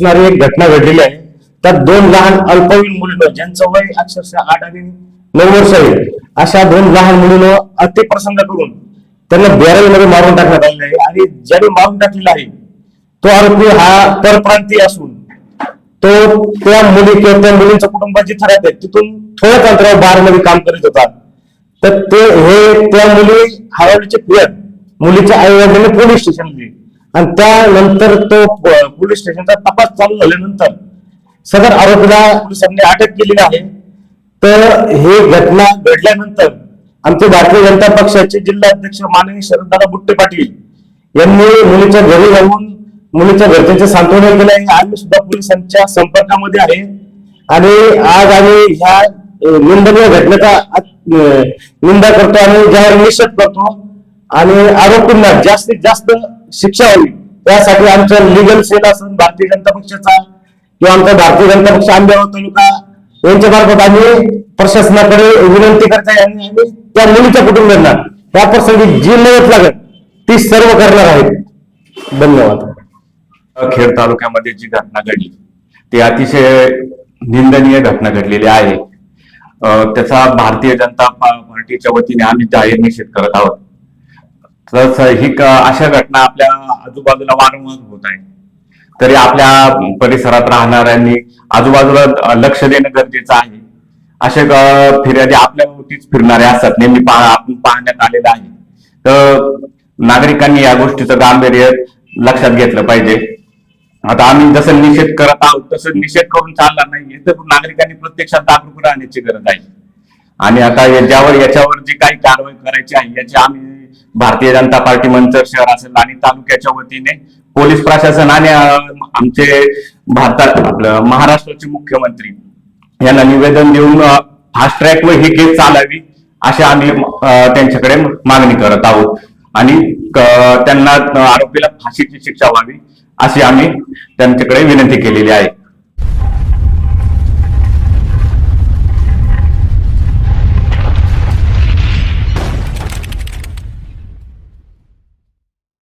असणारी एक घटना घडलेली आहे. त्यात दोन लहान अल्पवयीन मुलीनं ज्यांचं वय अक्षरशः आठ आणि नऊ वर्ष आहे. अशा दोन लहान मुलीनं अतिप्रसंग करून त्यांना मध्ये मारून टाकण्यात आलेलं आहे. आणि ज्याने मारून टाकलेला आहे तो आरोपी हा परप्रांतीय असून तो त्या मुली किंवा त्या मुलींच्या कुटुंबाची जिथे आहे. तिथून थोड्याच अंतरावर बारमध्ये काम करीत होता. तर ते हे त्या मुली हावडीचे फिर्याद मुलीच्या आई वडिलांनी पोलीस स्टेशनला दिली आणि त्यानंतर तो प- पोलीस स्टेशनचा तपास चालू झाल्यानंतर सदर आरोपीला पोलिसांनी अटक केलेली आहे. तर ही घटना घडल्यानंतर आमचे भारतीय जनता पक्षाचे जिल्हा अध्यक्ष माननीय शरददादा बुट्टे पाटील यांनी मुलीच्या घरी जाऊन मुलीच्या घरच्यांचे सांत्वन केलं आहे. आम्ही सुद्धा पोलिसांच्या संपर्कामध्ये आहे. आणि आज आम्ही ह्या निंदनीय घटनेचा निंदा करतो आणि जाहीर निषेध करतो. आणि आरोपींना जास्तीत जास्त शिक्षा होईल. त्यासाठी आमचं लिगल सेल असून भारतीय जनता पक्षाचा किंवा आमचा भारतीय जनता पक्ष आंबेगाव तालुका यांच्या मार्फत आम्ही प्रशासनाकडे विनंती करत आहे आणि आम्ही त्या मुलीच्या कुटुंबियांना त्या प्रसंगी जी मदत लागत ती सर्व करणार आहेत. धन्यवाद. खेड तालुक्यामध्ये जी घटना घडली ती अतिशय निंदनीय घटना घडलेली आहे. त्याचा भारतीय जनता पार्टीच्या वतीने आम्ही जाहीर निषेध करत आहोत. तसं ही अशा घटना आपल्या आजूबाजूला वारंवार होत आहे तरी आपल्या परिसरात राहणाऱ्यांनी आजूबाजूला लक्ष देणं गरजेचं आहे. असे फिर्यादी आपल्या भोवतीच फिरणारे असतात नेहमी आपण पाहण्यात आलेलं आहे. तर नागरिकांनी या गोष्टीचं गांभीर्य लक्षात घेतलं पाहिजे. आता आम्ही जसं निषेध करत आहोत तसं निषेध करून चालला नाहीये तर नागरिकांनी प्रत्यक्षात जागरूक राहण्याची गरज आहे. आणि आता याच्यावर याच्यावर जी काही कारवाई करायची आहे याची आम्ही भारतीय जनता पार्टी मंचर शहर असेल आणि तालुक्याच्या वतीने पोलीस प्रशासन आणि आमचे भारतात आपलं महाराष्ट्राचे मुख्यमंत्री यांना निवेदन देऊन फास्ट ट्रॅक वर ही केस चालावी अशी आम्ही त्यांच्याकडे मागणी करत आहोत. आणि त्यांना आरोपीला फाशीची शिक्षा व्हावी अशी आम्ही त्यांच्याकडे विनंती केलेली आहे.